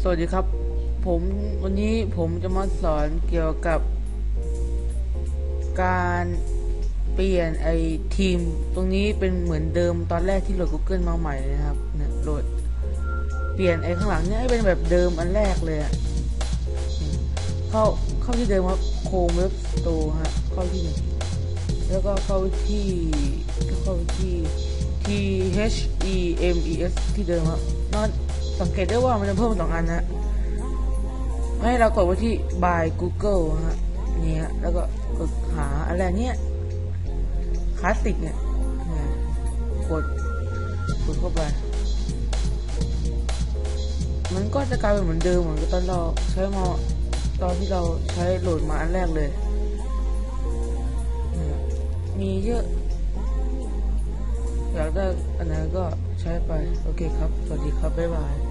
สวัสดีครับ ผมวันนี้ผมจะมาสอนเกี่ยวกับ การเปลี่ยนไอทีม ตรงนี้เป็นเหมือนเดิมตอนแรกที่โหลด Google มาใหม่เลยนะครับเนี่ยโหลดเปลี่ยนไอข้างหลังเนี่ยให้เป็นแบบเดิมอันแรกเลยอะเข้าเข้าที่เดิมครับโคมเว็บสโตร์ฮะเข้าที่หนึ่งแล้วก็เข้าที่เข้าที่ T H E M E S ที่เดิมครับนอน สังเกตได้ว่ามันจะเพิ่มสองอันนะให้เรากดไปที่ by Google ฮะนี่ฮะแล้วก็กดหาอะไรเนี่ยคลาสสิกเนี่ยกดกดเข้าไป มันก็จะกลายเป็นเหมือนเดิมเหมือนตอนเราใช้มาตอนที่เราใช้โหลดมาอันแรกเลยเนี่ยมีเยอะ อยากได้อันไหนก็ใช้ไป โอเคครับ สวัสดีครับ บ๊ายบาย